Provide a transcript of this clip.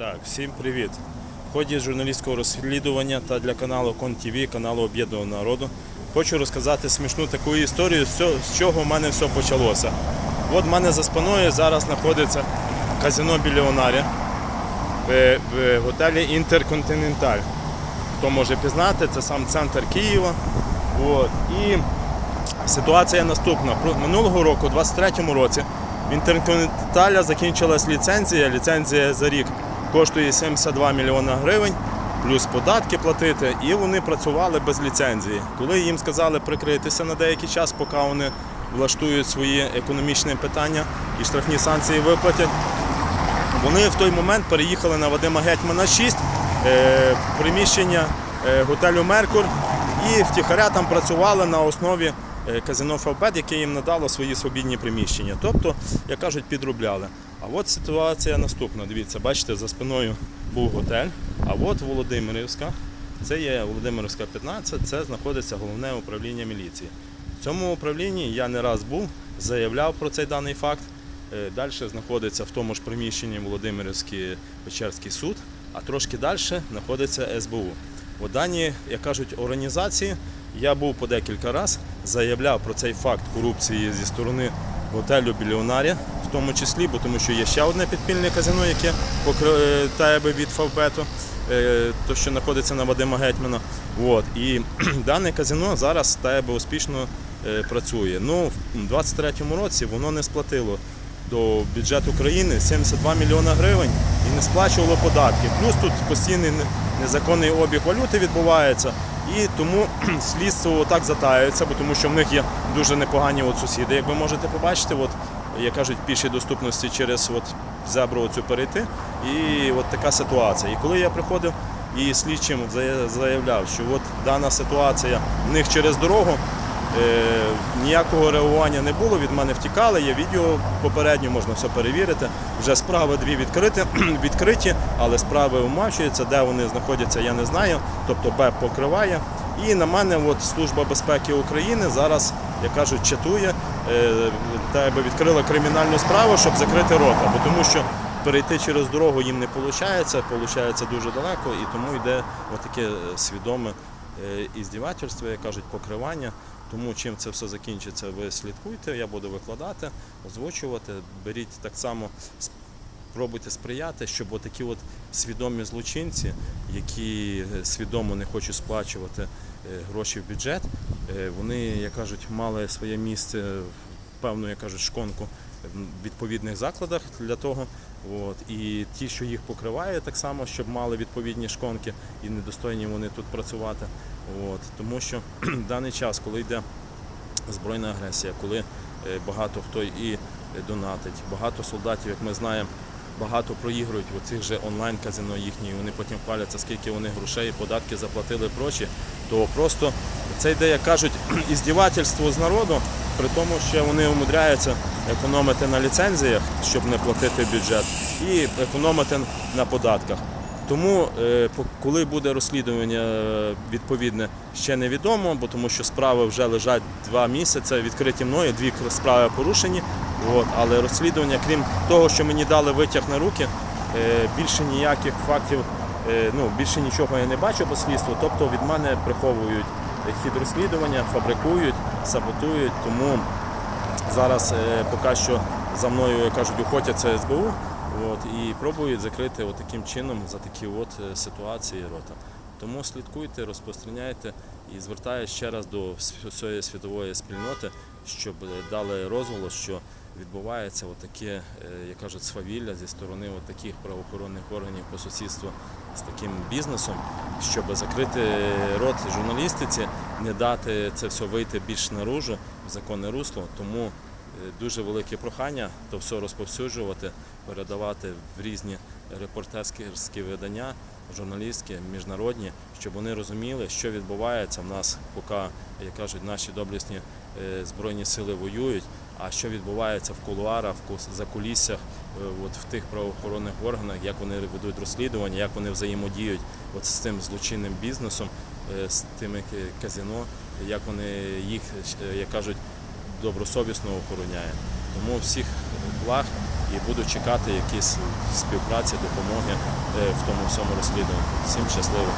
Так, всім привіт. В ході журналістського розслідування та для каналу Кон ТВ, каналу Об'єднаного народу, хочу розказати смішну таку історію, з чого в мене все почалося. От в мене за спиною зараз знаходиться казино Біліонарі в, в готелі Інтерконтиненталь. Хто може пізнати, це сам центр Києва. От. І Ситуація наступна. Минулого року, у 23-му році, в Інтерконтиненталя закінчилась ліцензія. Ліцензія за рік коштує 72 мільйона гривень, плюс податки платити, і вони працювали без ліцензії. Коли їм сказали прикритися на деякий час, поки вони влаштують свої економічні питання і штрафні санкції виплатять, вони в той момент переїхали на Вадима Гетьмана 6 е, в приміщення е, готелю Меркур і втіхаря там працювали на основі е, казино Фавбет, яке їм надало свої свобідні приміщення. Тобто, як кажуть, підробляли. А от ситуація наступна. Дивіться, бачите, за спиною був готель, а от Володимирівська. Це є Володимирівська 15, це знаходиться головне управління міліції. В цьому управлінні я не раз був, заявляв про цей даний факт. Е, Далі знаходиться в тому ж приміщенні Володимирівський Печерський суд, а трошки далі знаходиться СБУ. У даній, як кажуть, організації я був по декілька разів, заявляв про цей факт корупції зі сторони готелю Біліонарі, тому числі, бо тому що є ще одне підпільне казино, яке покриває від Фавбету, е, то що знаходиться на Вадима Гетьмана. От. І дане казино зараз ТАЕБ успішно е, працює. Ну, в 23-му році воно не сплатило до бюджету країни 72 мільйона гривень і не сплачувало податки. Плюс тут постійний незаконний обіг валюти відбувається. І тому слідство так затаюється, бо тому що в них є дуже непогані от сусіди. Як ви можете побачити, от, як кажуть, в пішій доступності через от зебру цю перейти. І от така ситуація. І коли я приходив і слідчим заявляв, що от дана ситуація в них через дорогу, Е, ніякого реагування не було, від мене втікали. Є відео попередньо, можна все перевірити. Вже справи дві відкриті, відкриті, але справи умачуються. Де вони знаходяться, я не знаю. Тобто БЕП покриває. І на мене от Служба безпеки України зараз, як кажуть, чатує, е, та би відкрила кримінальну справу, щоб закрити рота. Бо тому що перейти через дорогу їм не виходить, виходить дуже далеко, і тому йде отаке е, свідоме е, іздівательство, як кажуть, покривання. Тому чим це все закінчиться, ви слідкуйте, я буду викладати, озвучувати. Беріть так само, спробуйте сприяти, щоб отакі от свідомі злочинці, які свідомо не хочуть сплачувати гроші в бюджет, е, вони, як кажуть, мали своє місце в певну, як кажуть, шконку в відповідних закладах для того. От. І ті, що їх покриває, так само, щоб мали відповідні шконки і недостойні вони тут працювати. От. Тому що в даний час, коли йде збройна агресія, коли е, багато хто і донатить, багато солдатів, як ми знаємо, багато проігрують в оцих же онлайн-казино їхні, вони потім хваляться, скільки вони грошей, податки заплатили і прочі, то просто це йде, як кажуть, іздівательство з народу, при тому, що вони умудряються економити на ліцензіях, щоб не платити бюджет, і економити на податках. Тому, е, коли буде розслідування е, відповідне, ще невідомо, бо тому що справи вже лежать два місяці, відкриті мною, дві справи порушені. От, але розслідування, крім того, що мені дали витяг на руки, е, більше ніяких фактів, е, ну більше нічого я не бачу по слідству. Тобто від мене приховують хід розслідування, фабрикують, саботують. Тому зараз е, поки що за мною, кажуть, охотяться СБУ. От, і пробують закрити от таким чином за такі от ситуації рота. Тому слідкуйте, розпространяйте і звертаюся ще раз до всієї світової спільноти, щоб дали розголос, що відбувається отаке, е, як кажуть, свавілля зі сторони таких правоохоронних органів по сусідству з таким бізнесом, щоб закрити рот журналістиці, не дати це все вийти більш наружу в законне русло. Тому Е, Дуже велике прохання то все розповсюджувати, передавати в різні репортерські видання, журналістські, міжнародні, щоб вони розуміли, що відбувається в нас, поки, як кажуть, наші доблесні е, збройні сили воюють. А що відбувається в кулуарах, в кус- за куліссях, е, от в тих правоохоронних органах, як вони ведуть розслідування, як вони взаємодіють от з цим злочинним бізнесом, е, з тими казино, як вони їх, е, як кажуть, добросовісно охороняє. Тому всіх благ і буду чекати якісь співпраці, допомоги в тому всьому розслідуванні. Всім щасливо!